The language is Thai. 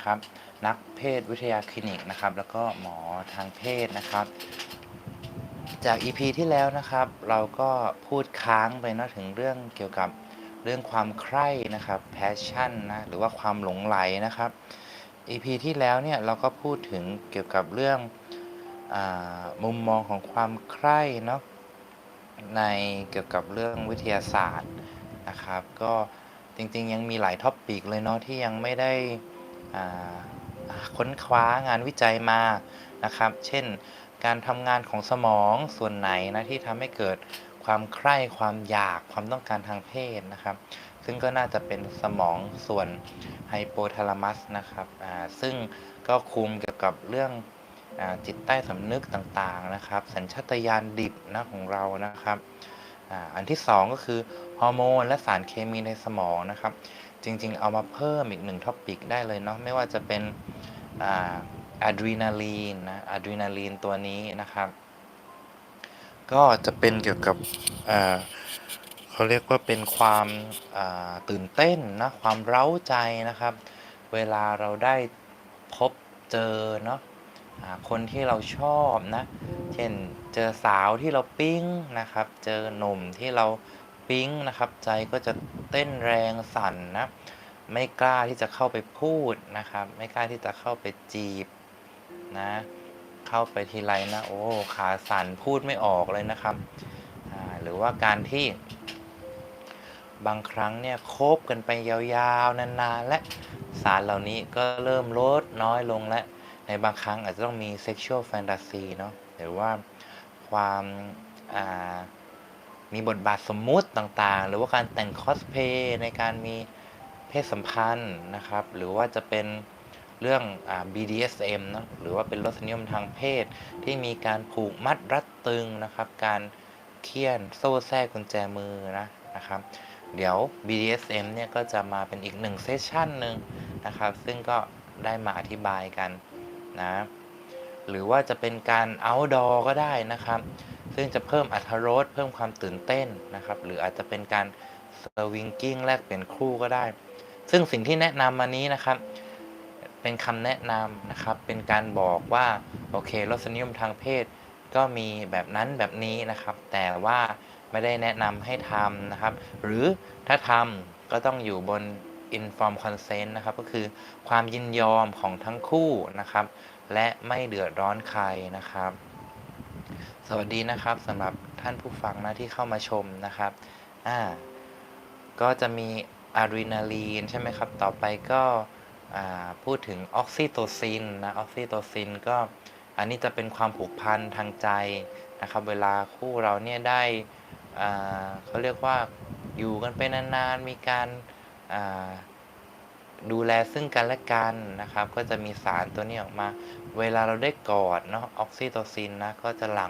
นะครับ นักเพศวิทยาคลินิกนะครับ แล้วก็หมอทางเพศนะครับ จาก EP ที่แล้วนะครับ เราก็พูดค้างไปเนะถึงเรื่องเกี่ยวกับเรื่องความใคร่นะครับ passion นะหรือว่าความหลงไหลนะครับ EP ที่แล้วเนี่ยเราก็พูดถึงเกี่ยวกับเรื่องอมุมมองของความใคร่เนาะในเกี่ยวกับเรื่องวิทยาศาสตร์นะครับ ก็จริงๆยังมีหลายท็อปปิกเลยเนาะที่ยังไม่ได้ ค้นคว้างานวิจัยมานะครับ เช่น การทำงานของสมองส่วนไหนนะที่ทำให้เกิดความใคร่ความอยากความต้องการทางเพศนะครับ ซึ่งก็น่าจะเป็นสมองส่วนไฮโปทาลามัสนะครับซึ่งก็คุมเกี่ยวกับเรื่องอจิตใต้สำนึกต่างๆนะครับ สัญชาตญาณดิบนะของเรานะครับออันที่ 2 ก็คือ ฮอร์โมนและสารเคมีในสมองนะครับ จริง ๆ เอามาเพิ่มอีกหนึ่งท็อปิกได้เลยเนาะไม่ว่าจะเป็นอะดรีนาลีนนะอะดรีนาลีนตัวนี้นะครับ ก็จะเป็นเกี่ยวกับเขาเรียกว่าเป็นความตื่นเต้นนะความเร้าใจนะครับ เวลาเราได้พบเจอเนาะคนที่เราชอบนะ เช่นเจอสาวที่เราปิ๊งนะครับ เจอหนุ่มที่เรา ปิ๊งนะครับ ใจก็จะเต้นแรงสั่นนะ ไม่กล้าที่จะเข้าไปพูดนะครับ ไม่กล้าที่จะเข้าไปจีบนะ เข้าไปทีไรนะโอ้ขาสั่นพูดไม่ออกเลยนะครับ หรือว่าการที่ บางครั้งเนี่ยคบกันไปยาวๆ นานๆ และสารเหล่านี้ก็เริ่มลดน้อยลงและในบางครั้งอาจจะต้องมี sexual fantasy เนาะหรือว่าความอ่า มีบทบาทสมมุติต่างๆ หรือว่าการแต่งคอสเพย์ในการมีเพศสัมพันธ์นะครับ หรือว่าจะเป็นเรื่อง BDSM เนาะหรือว่าเป็นรสนิยมทางเพศ ที่มีการผูกมัดรัดตึงนะครับ การเคี่ยนโซ่แทรกกุญแจมือนะนะครับ เดี๋ยว BDSM เนี่ยก็จะมาเป็นอีกหนึ่งเซสชันหนึ่งนะครับ ซึ่งก็ได้มาอธิบายกันนะ หรือว่าจะเป็นการ outdoor ก็ได้นะครับ ซึ่งจะเพิ่มอรรถรสเพิ่มความตื่นเต้นนะครับ หรืออาจจะเป็นการ swinging แลกเปลี่ยนคู่ก็ได้ ซึ่งสิ่งที่แนะนำมานี้นะครับ เป็นคำแนะนำนะครับ เป็นการบอกว่า โอเครสนิยมทางเพศ ก็มีแบบนั้นแบบนี้นะครับ แต่ว่าไม่ได้แนะนำให้ทำนะครับ หรือถ้าทำก็ต้องอยู่บน inform consent นะครับ ก็คือความยินยอมของทั้งคู่นะครับ และไม่เดือดร้อนใครนะครับ สวัสดีนะครับสำหรับท่านผู้ฟังนะที่เข้ามาชมนะครับอ่าก็จะมีอะดรีนาลีนใช่ไหมครับ ต่อไปก็อ่าพูดถึงออกซิโตซินนะออกซิโตซินก็อันนี้จะเป็นความผูกพันทางใจนะครับ เวลาคู่เราเนี่ยได้อ่าเขาเรียกว่าอยู่กันไปนานๆ มีการอ่าดูแลซึ่งกันและกันนะครับ ก็จะมีสารตัวนี้ออกมา เวลาเราได้กอดเนาะออกซิโตซินนะก็จะหลั่ง